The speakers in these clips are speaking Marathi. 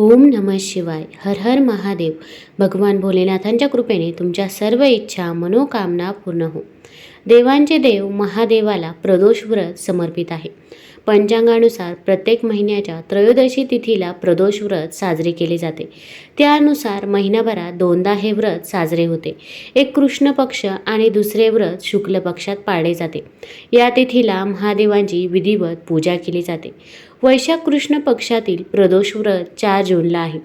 ओम नम शिवाय. हर हर महादेव. भगवान भोलेनाथांच्या कृपेने तुमच्या सर्व इच्छा मनोकामना पूर्ण हो. देवांचे देव महादेवाला प्रदोष व्रत समर्पित आहे. पंचांगानुसार प्रत्येक महिन्याच्या त्रयोदशी तिथीला प्रदोष व्रत साजरे केले जाते. त्यानुसार महिनाभरात दोनदा हे व्रत साजरे होते. एक कृष्ण पक्ष आणि दुसरे व्रत शुक्ल पक्षात पाळले जाते. या तिथीला महादेवांची विधिवत पूजा केली जाते. वैशाख कृष्ण पक्षातील प्रदोष व्रत चार जूनला आहे.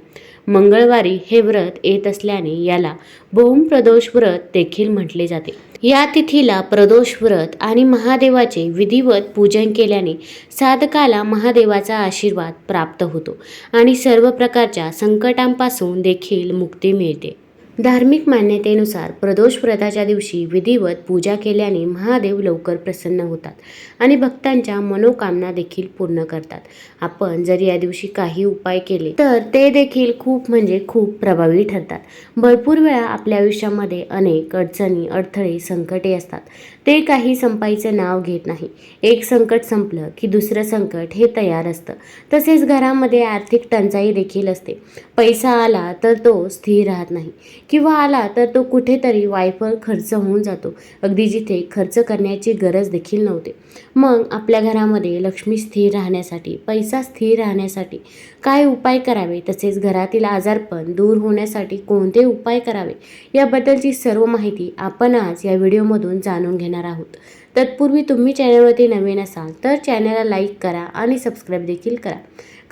मंगळवारी हे व्रत येत असल्याने याला भौम प्रदोष व्रत देखील म्हटले जाते. या तिथीला प्रदोष व्रत आणि महादेवाचे विधिवत पूजन केल्याने साधकाला महादेवाचा आशीर्वाद प्राप्त होतो आणि सर्व प्रकारच्या संकटांपासून देखील मुक्ती मिळते. धार्मिक मान्यतेनुसार प्रदोष व्रताच्या दिवशी विधिवत पूजा केल्याने महादेव लवकर प्रसन्न होतात आणि भक्तांच्या मनोकामना देखील पूर्ण करतात. आपण जर या दिवशी काही उपाय केले तर ते देखील खूप म्हणजे खूप प्रभावी ठरतात. भरपूर वेळा आपल्या आयुष्यामध्ये अनेक अडचणी अडथळे संकटे असतात. ते काही संपायचं नाव घेत नाही. एक संकट संपलं की दुसरं संकट हे तयार असतं. तसेच घरामध्ये आर्थिक टंचाई देखील असते. पैसा आला तर तो स्थिर राहत नाही. किंवा आला तर तो कुठेतरी वायफळ खर्च होऊन जातो. अगदी जिथे खर्च करण्याची गरज देखील नव्हते. मग आपल्या घरामध्ये लक्ष्मी स्थिर राहण्यासाठी पैसा स्थिर राहण्यासाठी काय उपाय करावे? तसेच घरातील आजारपण दूर होण्यासाठी कोणते उपाय करावे? याबद्दलची सर्व माहिती आपण आज या व्हिडिओमधून जाणून घेणार आहोत. तत्पूर्वी तुम्ही चॅनलवरती नवीन असाल तर चॅनलला लाईक करा आणि सबस्क्राईब देखील करा.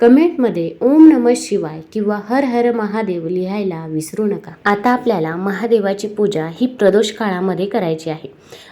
कमेंटमध्ये ओम नम शिवाय किंवा हर हर महादेव लिहायला विसरू नका. आता आपल्याला महादेवाची पूजा ही प्रदोष काळामध्ये करायची आहे.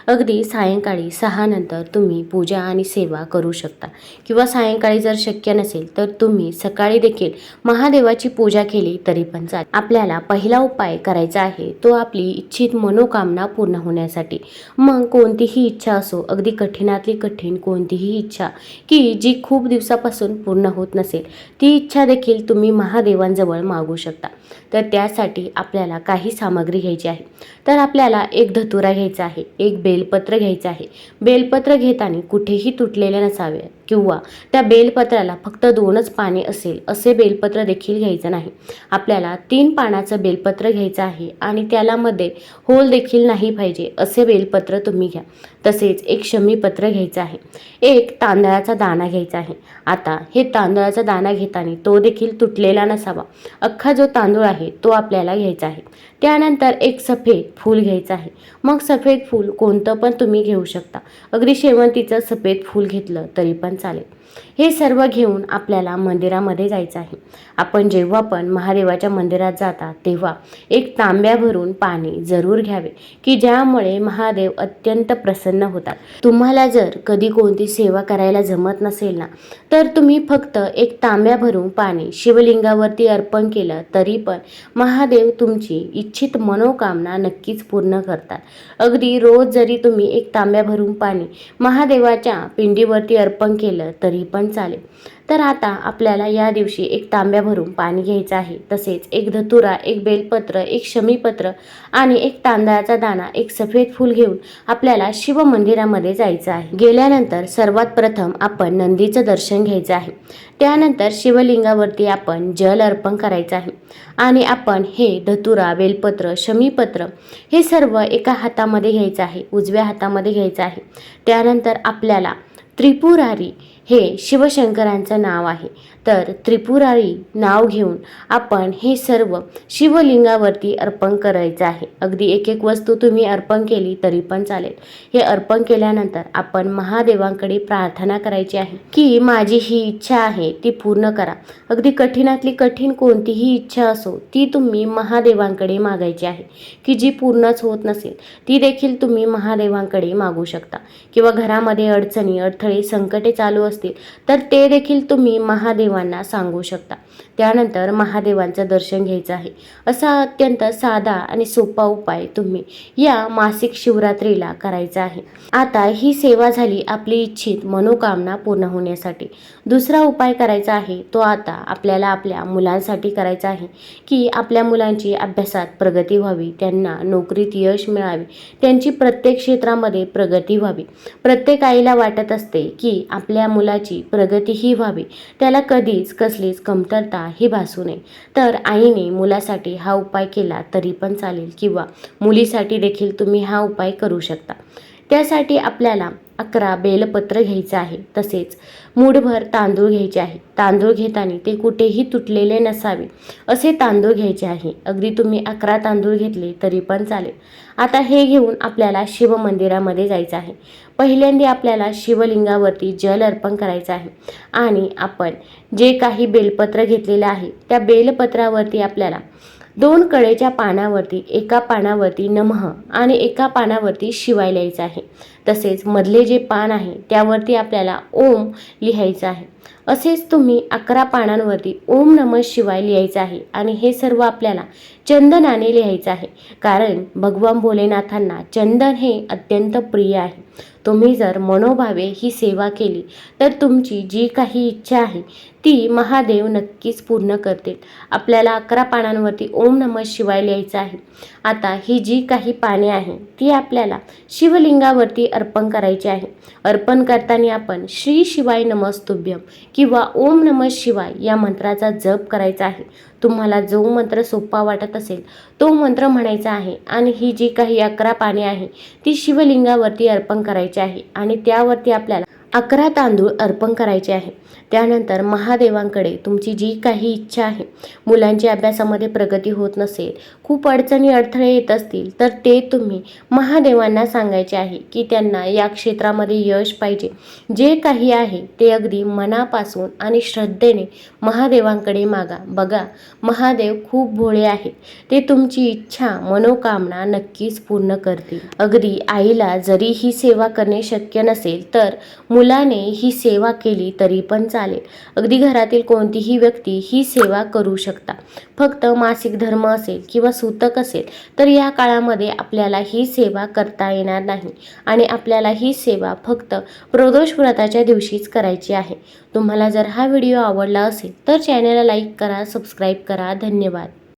अगदी सायंकाळी सहा नंतर तुम्ही पूजा आणि सेवा करू शकता. किंवा सायंकाळी जर शक्य नसेल तर तुम्ही सकाळी देखील महादेवाची पूजा केली तरी पण चालेल. आपल्याला पहिला उपाय करायचा आहे तो आपली इच्छित मनोकामना पूर्ण होण्यासाठी. मग कोणतीही इच्छा असो अगदी कठीणातली कठीण कोणतीही इच्छा की जी खूप दिवसापासून पूर्ण होत नसेल ती इच्छा देखील तुम्ही महादेवांजवळ मागू शकता. तर त्यासाठी आपल्याला काही सामग्री घ्यायची आहे. तर आपल्याला एक धतुरा घ्यायचा आहे एक बेलपत्र घ्यायचं आहे. बेलपत्र घेताना कुठेही तुटलेले नसावे किंवा त्या बेलपत्राला फक्त दोनच पाने असेल असे बेलपत्र देखील घ्यायचं नाही. आपल्याला तीन पानाचं बेलपत्र घ्यायचं आहे आणि त्याला मध्ये होल देखील नाही पाहिजे असे बेलपत्र तुम्ही घ्या. तसेच एक शमीपत्र घ्यायचं आहे. एक तांदळाचा दाणा घ्यायचा आहे. आता हे तांदळाचा दाणा घेताना तो देखील तुटलेला नसावा. अख्खा जो तांदूळ आहे तो आपल्याला घ्यायचा आहे. त्यानंतर एक सफेद फूल घ्यायचं आहे. मग सफेद फूल कोणतं पण तुम्ही घेऊ शकता. अगदी शेवंतीचं सफेद फूल घेतलं तरी पण चालेल. हे सर्व घेऊन आपल्याला मंदिरामध्ये जायचं आहे. आपण जेव्हा पण महादेवाच्या मंदिरात जाता तेव्हा एक तांब्या भरून पाणी जरूर घ्यावे की ज्यामुळे महादेव अत्यंत प्रसन्न होतात. तुम्हाला जर कधी कोणती सेवा करायला जमत नसेल ना तर तुम्ही फक्त एक तांब्या भरून पाणी शिवलिंगावरती अर्पण केलं तरी पण महादेव तुमची इच्छित मनोकामना नक्कीच पूर्ण करतात. अगदी रोज जरी तुम्ही एक तांब्या भरून पाणी महादेवाच्या पिंडीवरती अर्पण केलं तरी पण चालेल. तर आता आपल्याला या दिवशी एक तांब्या भरून पाणी घ्यायचं आहे. तसेच एक धतुरा एक बेलपत्र एक शमीपत्र आणि एक तांदळाचा दाणा एक सफेद फूल घेऊन आपल्याला शिव मंदिरामध्ये जायचं आहे. गेल्यानंतर सर्वात प्रथम आपण नंदीचं दर्शन घ्यायचं आहे. त्यानंतर शिवलिंगावरती आपण जल अर्पण करायचं आहे. आणि आपण हे धतुरा बेलपत्र शमीपत्र हे सर्व एका हातामध्ये घ्यायचं आहे उजव्या हातामध्ये घ्यायचं आहे. त्यानंतर आपल्याला त्रिपुरारी हे शिवशंकरांचं नाव आहे. तर त्रिपुरारी नाव घेऊन आपण हे सर्व शिवलिंगावरती अर्पण करायचं आहे. अगदी एक एक वस्तू तुम्ही अर्पण केली तरी पण चालेल. हे अर्पण केल्यानंतर आपण महादेवांकडे प्रार्थना करायची आहे की माझी ही इच्छा आहे ती पूर्ण करा. अगदी कठीणातली कठीण कोणतीही इच्छा असो ती तुम्ही महादेवांकडे मागायची आहे. की जी पूर्णच होत नसेल ती देखील तुम्ही महादेवांकडे मागू शकता. किंवा घरामध्ये अडचणी अडथळे संकटे चालू असतील. तर ते देखील तुम्ही महादेवांना सांगू शकता. त्यानंतर महादेवांचं दर्शन घ्यायचं आहे. असा अत्यंत साधा आणि सोपा उपाय तुम्ही या मासिक शिवरात्रीला करायचा आहे. आता ही सेवा झाली आपली इच्छित मनोकामना पूर्ण होण्यासाठी. दुसरा उपाय करायचा आहे तो आता आपल्याला आपल्या मुलांसाठी करायचा आहे की आपल्या मुलांची अभ्यासात प्रगती व्हावी त्यांना नोकरीत यश मिळावे त्यांची प्रत्येक क्षेत्रामध्ये प्रगती व्हावी. प्रत्येक आईला वाटत असते की आपल्या मुलाची प्रगतीही व्हावी. त्याला कधीच कसलीच कमतरता ही हे भासू नये. तर आईने मुलासाठी हा उपाय केला तरी पण चालेल किंवा मुलीसाठी देखील तुम्ही हा उपाय करू शकता. त्यासाठी आपल्याला अकरा बेलपत्र घ्यायचं आहे तसेच मूठभर तांदूळ घ्यायचे आहे. तांदूळ घेताना ते कुठेही तुटलेले नसावे असे तांदूळ घ्यायचे आहे. अगदी तुम्ही अकरा तांदूळ घेतले तरी पण चालेल. आता हे घेऊन आपल्याला शिव मंदिरामध्ये जायचं आहे. पहिल्यांदा आपल्याला शिवलिंगावरती जल अर्पण करायचं आहे. आणि आपण जे काही बेलपत्र घेतलेलं आहे त्या बेलपत्रावरती आपल्याला दोन कळेच्या पानावरती एका पानावरती नमः आणि एका पानावरती शिवाय लिहायचं आहे. तसेच मधले जे पान आहे त्यावरती आपल्याला ओम लिहायचं आहे. असेच तुम्ही अकरा पानांवरती ओम नमः शिवाय लिहायचं आहे आणि हे सर्व आपल्याला चंदनाने लिहायचं आहे. कारण भगवान भोलेनाथांना चंदन हे अत्यंत प्रिय आहे. तुम्ही जर मनोभावे ही सेवा केली तर तुमची जी काही इच्छा आहे ती महादेव नक्कीच पूर्ण करतील. आपल्याला अकरा पानांवरती ओम नमः शिवाय लिहायचं आहे. आता ही जी काही पाने आहे ती आपल्याला शिवलिंगावरती अर्पण करायची आहे. अर्पण करताना आपण श्री शिवाय नमस्तुभ्यम किंवा ओम नमः शिवाय या मंत्राचा जप करायचा आहे. तुम्हाला जो मंत्र सोपा वाटत असेल तो मंत्र म्हणायचा आहे आणि ही जी काही अकरा पाने आहे ती शिवलिंगावरती अर्पण करायची आहे आणि त्यावरती आपल्याला अकरा तांदूळ अर्पण करायचे आहे. त्यानंतर महादेवांकडे तुमची जी काही इच्छा आहे मुलांची अभ्यासामध्ये प्रगती होत नसेल खूप अडचणी अडथळे येत असतील तर ते तुम्ही महादेवांना सांगायचे आहे की त्यांना या क्षेत्रामध्ये यश पाहिजे. जे काही आहे ते अगदी मनापासून आणि श्रद्धेने महादेवांकडे मागा. बघा महादेव खूप भोळे आहेत. ते तुमची इच्छा मनोकामना नक्कीच पूर्ण करतील. अगदी आईला जरी ही सेवा करणे शक्य नसेल तर मुलाने ही सेवा केली तरी पण चालेल. अगदी घरातील कोणतीही व्यक्ती ही सेवा करू शकता. फक्त मासिक धर्म असेल किंवा सूतक असेल तर या काळामध्ये आपल्याला ही सेवा करता येणार नाही आणि आपल्याला ही सेवा फक्त प्रदोष व्रताच्या दिवशीच करायची आहे. तुम्हाला जर हा व्हिडिओ आवडला असेल तर चॅनलला लाईक करा सबस्क्राईब करा. धन्यवाद.